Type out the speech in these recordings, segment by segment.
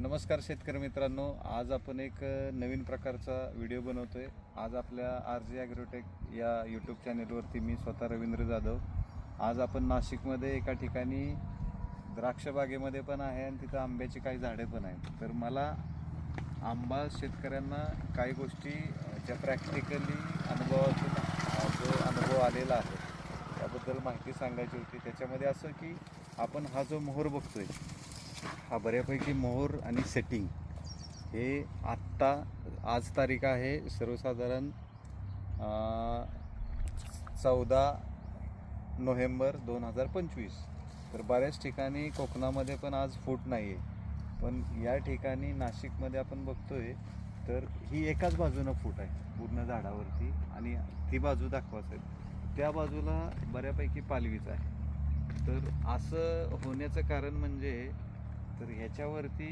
नमस्कार शेतकरी मित्रांनो. आज आपण एक नवीन प्रकारचा व्हिडिओ बनवतोय. आज आपल्या आर जी ॲग्रोटेक या यूट्यूब चॅनेलवरती मी स्वतः रवींद्र जाधव. आज आपण नाशिकमध्ये एका ठिकाणी द्राक्षबागेमध्ये पण आहे आणि तिथं आंब्याची काही झाडे पण आहेत. तर मला आंबा शेतकऱ्यांना काही गोष्टी ज्या प्रॅक्टिकली अनुभवातून जो अनुभव आलेला आहे त्याबद्दल माहिती सांगायची होती. त्याच्यामध्ये असं की आपण हा जो मोहर बघतोय हा बऱ्यापैकी मोहर आणि सेटिंग हे आत्ता आज तारीख आहे सर्वसाधारण चौदा नोव्हेंबर दोन हजार पंचवीस. तर बऱ्याच ठिकाणी कोकणामध्ये पण आज फूट नाही आहे पण या ठिकाणी नाशिकमध्ये आपण बघतो आहे तर ही एकाच बाजूनं फूट आहे पूर्ण झाडावरती आणि ती बाजू दाखवायचं आहे. त्या बाजूला बऱ्यापैकी पालवीच आहे. तर असं होण्याचं कारण म्हणजे तर ह्याच्यावरती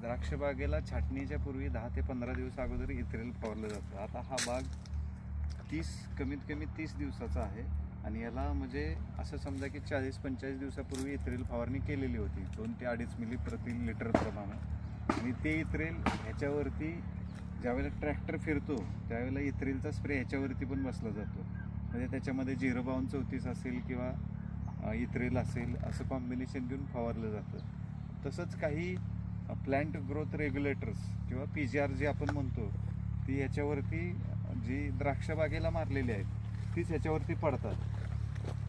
द्राक्षबागेला छाटणीच्या पूर्वी दहा ते पंधरा दिवस अगोदर इथरेल फवारलं जातं. आता हा बाग तीस कमीत कमी तीस दिवसाचा आहे. आणि याला म्हणजे असं समजा की चाळीस पंचेचाळीस दिवसापूर्वी इथरेल फवारणी केलेली होती. दोन ते अडीच मिली प्रति लिटर प्रमाणे. आणि ते इथरेल ह्याच्यावरती ज्यावेळेला ट्रॅक्टर फिरतो त्यावेळेला इथरेलचा स्प्रे ह्याच्यावरती पण बसला जातो. म्हणजे त्याच्यामध्ये झिरो बावन्न चौतीस असेल किंवा इथ्रेल इथरेल असेल असं कॉम्बिनेशन घेऊन फवारलं जातं. तसंच काही प्लँट ग्रोथ रेग्युलेटर्स किंवा पी जी आर जे आपण म्हणतो ती याच्यावरती जी द्राक्षबागेला मारलेली आहेत तीच ह्याच्यावरती पडतात.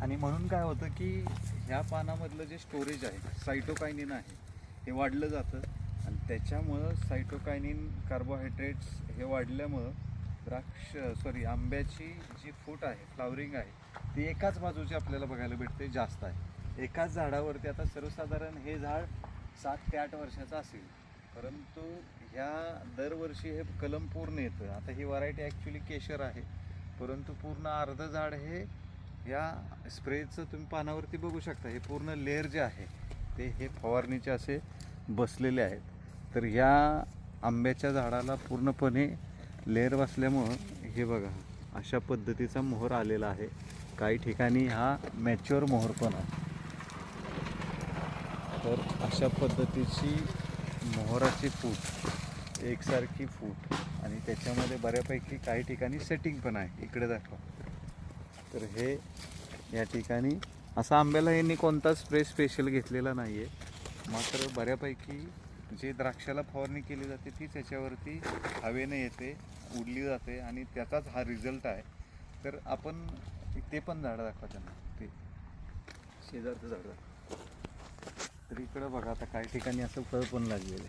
आणि म्हणून काय होतं की ह्या पानामधलं जे स्टोरेज आहे सायटोकायनिन आहे हे वाढलं जातं. आणि त्याच्यामुळं सायटोकायनिन कार्बोहायड्रेट्स हे वाढल्यामुळं द्राक्ष सॉरी आंब्याची जी फूट आहे फ्लावरिंग आहे ती एकाच बाजूची आपल्याला बघायला भेटते जास्त आहे. एकाच झाडावरती आता सर्वसाधारण हे झाड सात ते आठ वर्षाचा असेल. परंतु ह्या दरवर्षी हे कलम पूर्ण येतं. आता ही व्हरायटी ॲक्च्युली केशर आहे. परंतु पूर्ण अर्ध झाड हे या स्प्रेचं तुम्ही पानावरती बघू शकता. हे पूर्ण लेअर जे आहे ते हे फवारणीचे असे बसलेले आहेत. तर ह्या आंब्याच्या झाडाला पूर्णपणे लेअर बसल्यामुळं हे बघा अशा पद्धतीचा मोहर आलेला आहे. काही ठिकाणी हा मॅच्युअर मोहर पण आहे. तर अशा पद्धतीची मोहराची फूट एकसारखी फूट आणि त्याच्यामध्ये बऱ्यापैकी काही ठिकाणी सेटिंग पण आहे. इकडे दाखवा. तर हे या ठिकाणी असा आंब्याला यांनी कोणता स्प्रे स्पेशल घेतलेला नाही आहे मात्र बऱ्यापैकी जे द्राक्षाला फवारणी केली जाते तीच याच्यावरती हवेने येते उडली जाते आणि त्याचाच हा रिझल्ट आहे. तर आपण ते पण झाडं दाखवा त्यांना. ते शेजारचं झाडं दाखवा. तर इकडं बघा आता काही ठिकाणी असं फळ पण लागलेलं आहे.